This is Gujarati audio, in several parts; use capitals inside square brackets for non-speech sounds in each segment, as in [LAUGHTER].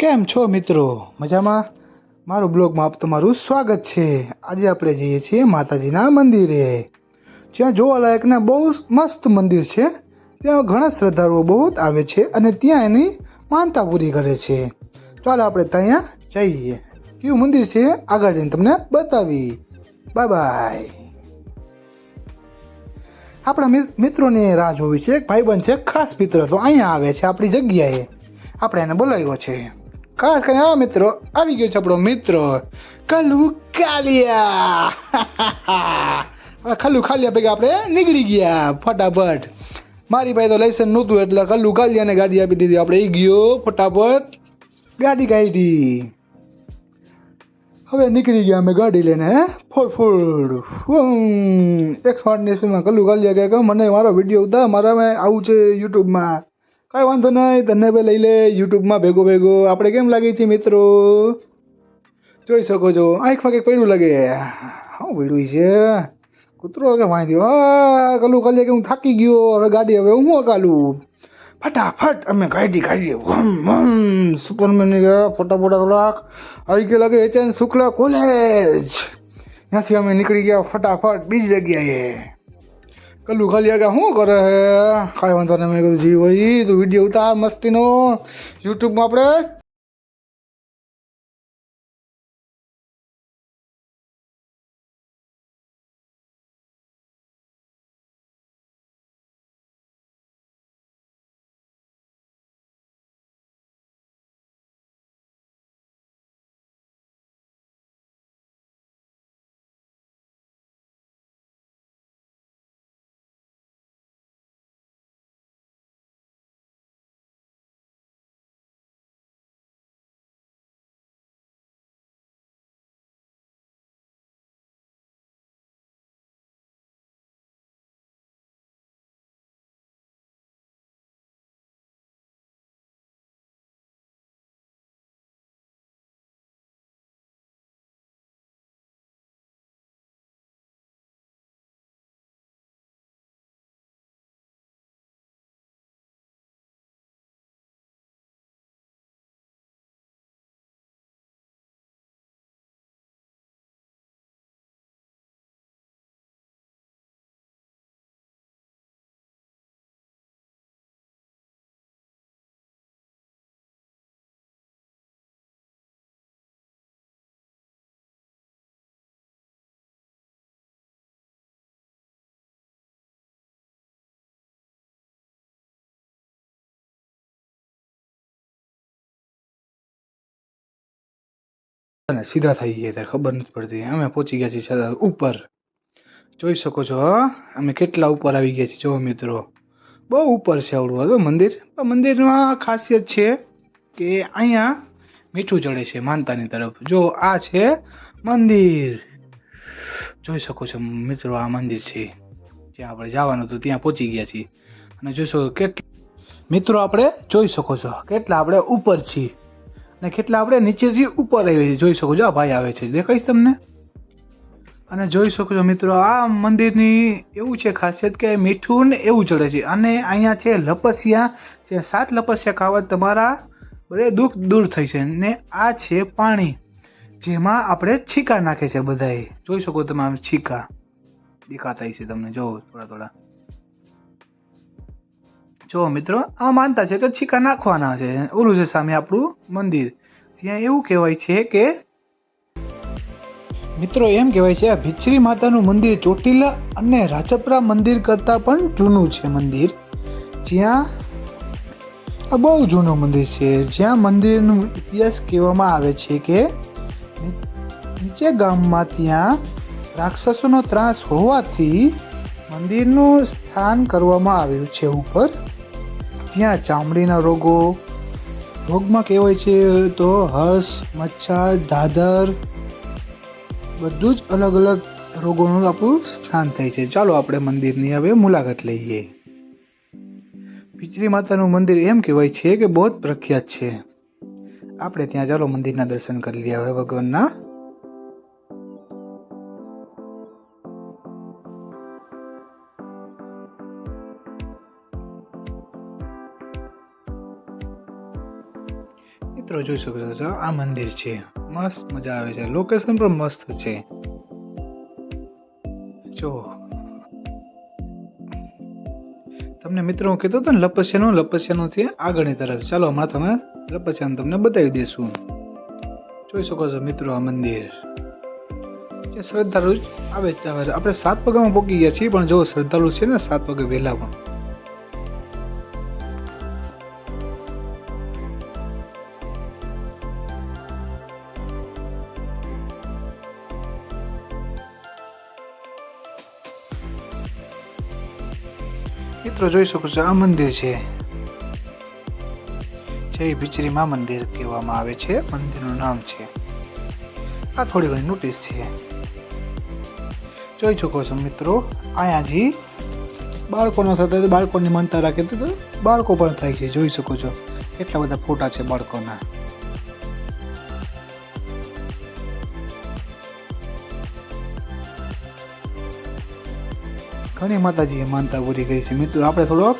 કેમ છો મિત્રો? મજામાં? મારું બ્લોગમાં આપ તમારું સ્વાગત છે. આજે આપણે જઈએ છીએ માતાજીના મંદિરે. જ્યાં જોવાલાયકના બહુ મસ્ત મંદિર છે. ત્યાં ઘણા શ્રદ્ધાળુઓ બહુ આવે છે અને ત્યાં એની માનતા પૂરી કરે છે. ચાલો આપણે ત્યાં જઈએ. કયું મંદિર છે? આગળ જઈને તમને બતાવી. Bye bye. આપણા મિત્રોને રાહ જોવી છે. એક ભાઈબંધ છે, ખાસ મિત્ર. તો અહીંયા આવે છે આપણી જગ્યાએ. આપણે એને બોલાવ્યો છે. ખાસ કરીને આ મિત્રો. આવી ગયો છે આપણો મિત્ર કલુ કાલિયા [LAUGHS] હવે ખલ્લુ ખાલિયા ભેગા આપણે નીકળી ગયા, ફટાફટ. મારી પાસે તો લાઇસન્સ નહોતું એટલે કલ્લુ કાલિયાને ગાડી આપી દીધી. આપણે એ ગયો, ફટાફટ. ગાડી કાઢી. હવે નીકળી ગયા અમે ગાડી લઈને, હે? ફોડ ફોડ. એક શોર્ટની સ્પીડમાં કલ્લુ કાલિયા કહે કે, મને મારો વીડિયો ઉતાર મારામાં આવું છે યુટ્યુબમાં કાંઈ વાંધો નહીં તને બે લઈ લે, યુટ્યુબમાં ભેગો ભેગો. આપણે કેમ લાગી છે મિત્રો? જોઈ શકો છો આંખમાં કંઈક પડ્યું લાગે. હા પડ્યું છે? કૂતરો કે વાંધ્યો. હા કલ્લુ કાલિયા કે હું થાકી ગયો. હવે ગાડી, હવે હું કાલું ફટાફટ અમે ગાડી કાઢીએ. વમ વમ. સુપરમેન ફટાફટ થોડાક આવી ગયા લાગે એચએન શુક્લા કોલેજ. ત્યાંથી અમે નીકળી ગયા ફટાફટ બીજી જગ્યાએ. કલ્લુ ખાલી આગા શું કરે હે? કાંઈ વાંધો નહીં, મેં કીધું, જી ભાઈ, તું વીડિયો ઉતાર મસ્તીનો. યુટ્યુબમાં આપણે અને સીધા થઈ ગયા ત્યારે ખબર નથી પડતી. અમે પહોંચી ગયા છીએ સીધા ઉપર. જોઈ શકો છો અમે કેટલા ઉપર આવી ગયા છીએ, જો મિત્રો. બહુ ઉપર છે આવડું હતું મંદિર. મંદિરમાં ખાસિયત છે કે અહીંયા મીઠું ચડે છે માનતાની તરફ. જો આ છે મંદિર. જોઈ શકો છો મિત્રો, આ મંદિર છે. જ્યાં આપણે જવાનું હતું, ત્યાં પહોંચી ગયા છીએ. અને જોઈ શકો કેટલા મિત્રો, આપણે જોઈ શકો છો કેટલા આપણે ઉપર છીએ. અને કેટલા આપણે નીચેથી ઉપર આવીએ છીએ જોઈ શકો છો, આ ભાઈ આવે છે. દેખાઈશ તમને? અને જોઈ શકો છો મિત્રો, આ મંદિરની એવું છે ખાસિયત કે મીઠું ને એવું ચડે છે. અને અહીંયા છે લપસિયા, જે સાત લપસિયા ખાવા તમારા બધે દુઃખ દૂર થઈ છે. ને આ છે પાણી, જેમાં આપણે છીકા નાખે છે બધાએ. જોઈ શકો તમે આમ છીકા. દેખાતા છે તમને. જો, થોડા થોડા. જો મિત્રો, આ માનતા છે કે છીકા નાખવાના છે. ઓલું છે સામે આપણું મંદિર. ત્યાં એવું કહેવાય છે કે મિત્રો, એમ કહેવાય છે, આ ભીચરી માતાનું મંદિર ચોટીલા અને રાજપરા મંદિર કરતાં પણ જૂનું છે મંદિર. જ્યાં આ બહુ જૂનું મંદિર છે. જ્યાં મંદિરનો ઇતિહાસ કહેવામાં આવે છે કે નીચે ગામમાં ત્યાં રાક્ષસોનો ત્રાસ હોવાથી મંદિરનું સ્થાન કરવામાં આવ્યું છે ઉપર. જ્યાં ચામડીના રોગો, રોગમાં કહેવાય છે તો હર્ષ, મચ્છર, ધાધર, બધું જ અલગ અલગ રોગોનું આપણું સ્થાન થાય છે. ચાલો આપણે મંદિરની હવે મુલાકાત લઈએ. પિચરી માતાનું મંદિર એમ કહેવાય છે કે બહુ જ પ્રખ્યાત છે. આપણે ત્યાં ચાલો મંદિરના દર્શન કરી લઈએ હવે ભગવાનના. મિત્રો જોઈ શકો છો, આ મંદિર છે. મસ્ત મજા આવે છે. લોકેશન પણ મસ્ત છે. જો. તમને મિત્રો હું કીધું હતું ને, લપસ્યાનું, લપસ્યાનુંથી આગળની તરફ. ચાલો હમણાં તમે લપસ્યાનું તમને બતાવી દઈશું જોઈ શકો છો મિત્રો આ મંદિર. જે શ્રદ્ધાળુ આવે જ આવે આપણે સાત પગામાં પહોંચી ગયા છીએ, પણ જો શ્રદ્ધાળુ છે ને, સાત પગે વહેલા પણ. મિત્રો જોઈ શકો છો, આ મંદિર છે. જય બિચરી મંદિર કહેવામાં આવે છે, મંદિરનું નામ છે. આ થોડી ઘણી નોટિસ છે. જોઈ શકો છો મિત્રો, અહીંયાથી બાળકોનો થતા બાળકોની માનતા રાખે તો બાળકો પણ થાય છે, જોઈ શકો છો. એટલા બધા ફોટા છે બાળકોના. ઘણી માતાજીએ માનતા પૂરી કરી છે. મિત્રો, આપણે થોડોક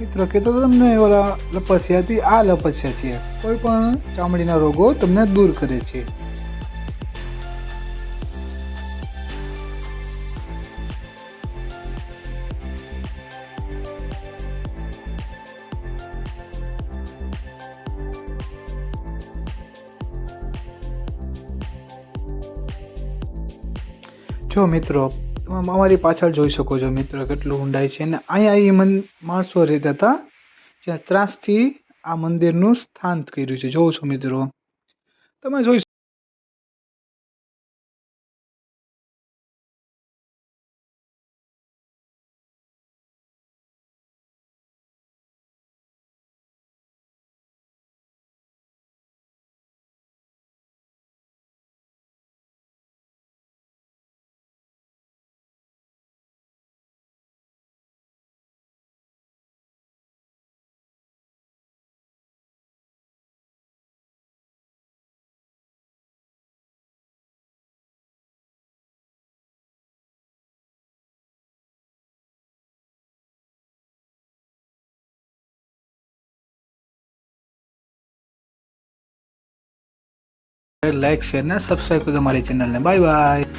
મિત્રો તો તમને ઓલા લપસ્યા હતી આ લપસ્યા છે. કોઈ પણ ચામડીના રોગો તમને દૂર કરે છે. જો મિત્રો તમે અમારી પાછળ જોઈ શકો છો મિત્રો કેટલું ઊંડાઈ છે. અને અહીંયા એ માણસો રહેતા હતા, જ્યાં ત્રાસથી આ મંદિરનું સ્થાન કર્યું છે. જોવો છો મિત્રો. તમે જોઈ લાઈક શેર ને સબસ્ક્રાઈબ કરજો મારી ચેનલને બાય બાય